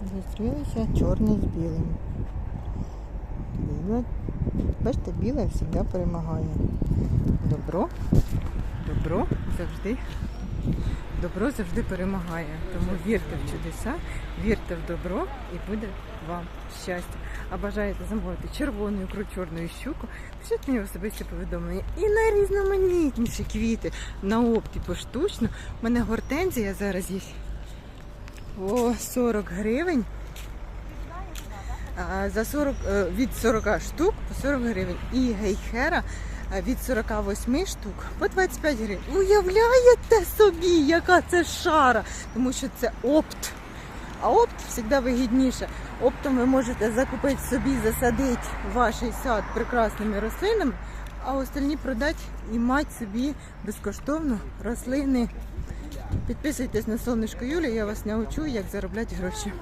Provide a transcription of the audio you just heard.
Зустрілися чорний з білим. Біле. Бачите, біле завжди перемагає. Добро. Добро завжди. Добро завжди перемагає. Тому вірте в чудеса, вірте в добро і буде вам щастя. А бажаєте замовити червону ікру, чорну щуку, пишіть мені особисті повідомлення. І найрізноманітніші квіти на опті поштучно. У мене гортензія зараз є. О, 40 гривень. За 40, е, від 40 штук по 40 гривень. І гейхера е, від 48 штук по 25 гривень. Уявляєте собі, яка це шара? Тому що це опт. А опт завжди вигідніше. Оптом ви можете закупити собі, засадити ваш сад прекрасними рослинами, а остальні продати і мати собі безкоштовно рослини. Підписуйтесь на сонечко Юлі, я вас научу, як заробляти гроші.